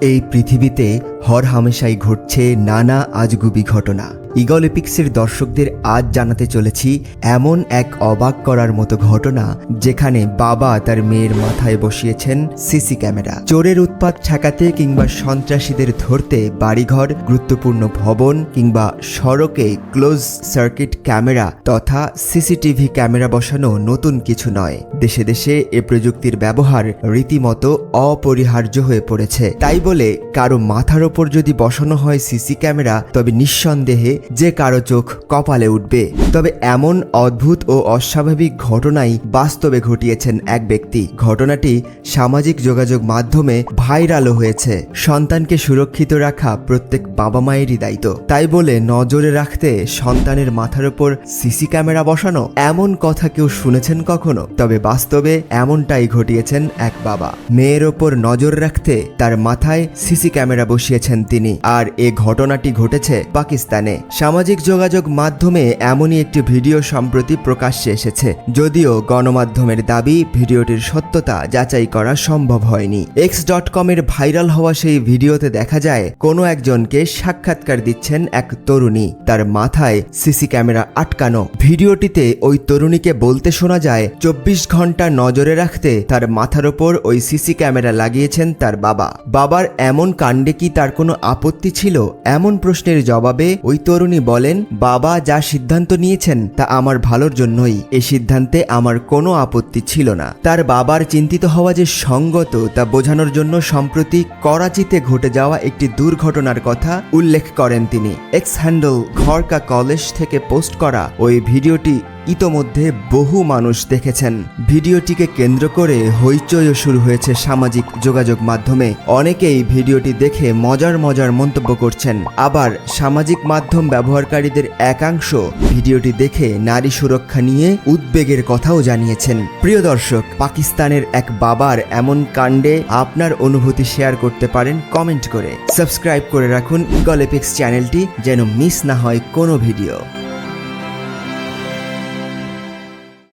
এই পৃথিবীতে হর হামেশাই ঘটছে নানা আজগুবি ঘটনা। ইগল এপিক্সের দর্শকদের আজ জানাতে চলেছি এমন এক অবাক করার মতো ঘটনা যেখানে বাবা তার মেয়ের মাথায় বসিয়েছেন সিসি ক্যামেরা। চোরের উৎপাত ঠেকাতে কিংবা সন্ত্রাসীদের ধরতে বাড়িঘর, গুরুত্বপূর্ণ ভবন কিংবা সড়কে ক্লোজ সার্কিট ক্যামেরা তথা সিসিটিভি ক্যামেরা বসানো নতুন কিছু নয়। দেশে দেশে এ প্রযুক্তির ব্যবহার রীতিমতো অপরিহার্য হয়ে পড়েছে। তাই বলে কারও মাথার ওপর যদি বসানো হয় সিসি ক্যামেরা, তবে নিঃসন্দেহে যে কারও চোখ কপালে উঠবে। তবে এমন অদ্ভুত ও অস্বাভাবিক ঘটনাই বাস্তবে ঘটিয়েছেন এক ব্যক্তি। ঘটনাটি সামাজিক যোগাযোগ মাধ্যমে ভাইরালও হয়েছে। সন্তানকে সুরক্ষিত রাখা প্রত্যেক বাবা মায়েরই দায়িত্ব। তাই বলে নজরে রাখতে সন্তানের মাথার ওপর সিসি ক্যামেরা বসানো এমন কথা কেউ শুনেছেন কখনো? তবে বাস্তবে এমনটাই ঘটিয়েছেন এক বাবা। মেয়ের ওপর নজর রাখতে তার মাথায় সিসি ক্যামেরা বসিয়েছেন তিনি। আর এ ঘটনাটি ঘটেছে পাকিস্তানে। সামাজিক যোগাযোগ মাধ্যমে এমনই একটি ভিডিও সম্প্রতি প্রকাশ্যে এসেছে। যদিও গণমাধ্যমের দাবি, ভিডিওটির সত্যতা যাচাই করা সম্ভব হয়নি। এক্স ডট কমের ভাইরাল হওয়া সেই ভিডিওতে দেখা যায়, কোনো একজনকে সাক্ষাৎকার দিচ্ছেন এক তরুণী। তার মাথায় সিসি ক্যামেরা আটকানো। ভিডিওটিতে ওই তরুণীকে বলতে শোনা যায়, চব্বিশ ঘণ্টা নজরে রাখতে তার মাথার ওপর ওই সিসি ক্যামেরা লাগিয়েছেন তার বাবা। বাবার এমন কাণ্ডে কি তার কোনো আপত্তি ছিল? এমন প্রশ্নের জবাবে ওই তরুণী বলেন, বাবা যা সিদ্ধান্ত নিয়েছেন তা আমার ভালোর জন্যই। এ সিদ্ধান্তে আমার কোনো আপত্তি ছিল না। তার বাবার চিন্তিত হওয়া যে সঙ্গত তা বোঝানোর জন্য সম্প্রতি করাচিতে ঘটে যাওয়া একটি দুর্ঘটনার কথা উল্লেখ করেন তিনি। এক্স হ্যান্ডেল ঘরকা কলেজ থেকে পোস্ট করা ওই ভিডিওটি ইতোমধ্যে বহু মানুষ দেখেছেন। ভিডিওটিকে কেন্দ্র করে হইচইও শুরু হয়েছে সামাজিক যোগাযোগ মাধ্যমে। অনেকেই ভিডিওটি দেখে মজার মজার মন্তব্য করছেন। আবার সামাজিক মাধ্যম ব্যবহারকারীদের একাংশ ভিডিওটি দেখে নারী সুরক্ষা নিয়ে উদ্বেগের কথাও জানিয়েছেন। প্রিয় দর্শক, পাকিস্তানের এক বাবার এমন কাণ্ডে আপনার অনুভূতি শেয়ার করতে পারেন কমেন্ট করে। সাবস্ক্রাইব করে রাখুন ইগল চ্যানেলটি যেন মিস না হয় কোনো ভিডিও।